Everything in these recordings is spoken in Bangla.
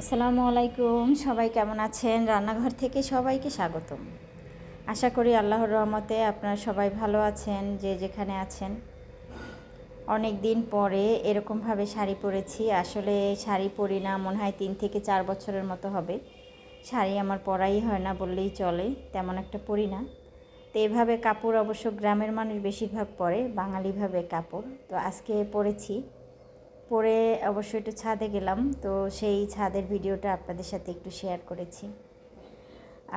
আসসালামু আলাইকুম। সবাই কেমন আছেন? রান্নাঘর থেকে সবাইকে স্বাগতম। আশা করি আল্লাহর রহমতে আপনারা সবাই ভালো আছেন, যে যেখানে আছেন। অনেক দিন পরে এরকমভাবে শাড়ি পরেছি। আসলে শাড়ি পরি না, মনে হয় তিন থেকে চার বছরের মতো হবে। শাড়ি আমার পরাই হয় না বললেই চলে, তেমন একটা পরি না। তো এভাবে কাপড় অবশ্য গ্রামের মানুষ বেশিরভাগ পরে, বাঙালিভাবে কাপড়। তো আজকে পরেছি। পরে অবশ্য একটু ছাদে গেলাম, তো সেই ছাদের ভিডিওটা আপনাদের সাথে একটু শেয়ার করেছি।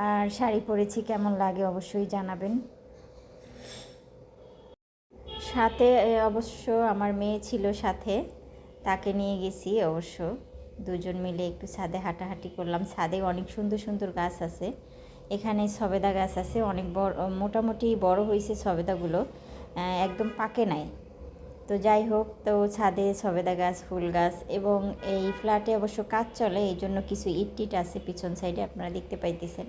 আর শাড়ি পরেছি, কেমন লাগে অবশ্যই জানাবেন। সাথে অবশ্য আমার মেয়ে ছিল সাথে, তাকে নিয়ে গেছি অবশ্য। দুজন মিলে একটু ছাদে হাঁটাহাঁটি করলাম। ছাদে অনেক সুন্দর সুন্দর গাছ আছে। এখানে সবেদা গাছ আছে, অনেক বড়, মোটামুটি বড় হয়েছে সবেদাগুলো। একদম পাকে নাই। তো যাই হোক, তো ছাদে সবেদা গাছ, ফুল গাছ এবং এই ফ্ল্যাটে অবশ্য কাজ চলে, এই জন্য কিছু ইট আছে পিছন সাইডে, আপনারা দেখতে পাইতেছেন।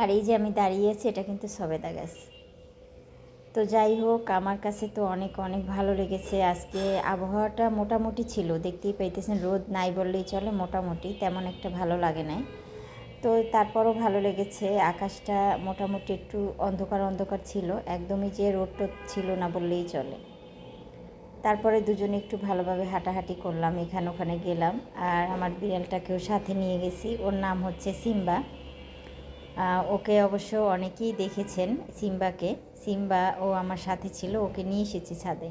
আর এই যে আমি দাঁড়িয়ে আছি, এটা কিন্তু সবেদা গাছ। তো যাই হোক, আমার কাছে তো অনেক অনেক ভালো লেগেছে। আজকে আবহাওয়াটা মোটামুটি ছিল, দেখতেই পাইতেছেন, রোদ নাই বললেই চলে, মোটামুটি, তেমন একটা ভালো লাগে নাই। তো তারপরও ভালো লেগেছে। আকাশটা মোটামুটি একটু অন্ধকার অন্ধকার ছিল। একদমই যে রোদ টোদ ছিল না বললেই চলে। তারপরে দুজনে একটু ভালোভাবে হাঁটাহাঁটি করলাম, এখানে ওখানে গেলাম। আর আমার বিড়ালটাকেও সাথে নিয়ে গেছি। ওর নাম হচ্ছে সিম্বা। ওকে অবশ্য অনেকেই দেখেছেন সিম্বাকে। সিম্বা ও আমার সাথে ছিল, ওকে নিয়ে এসেছি ছাদে।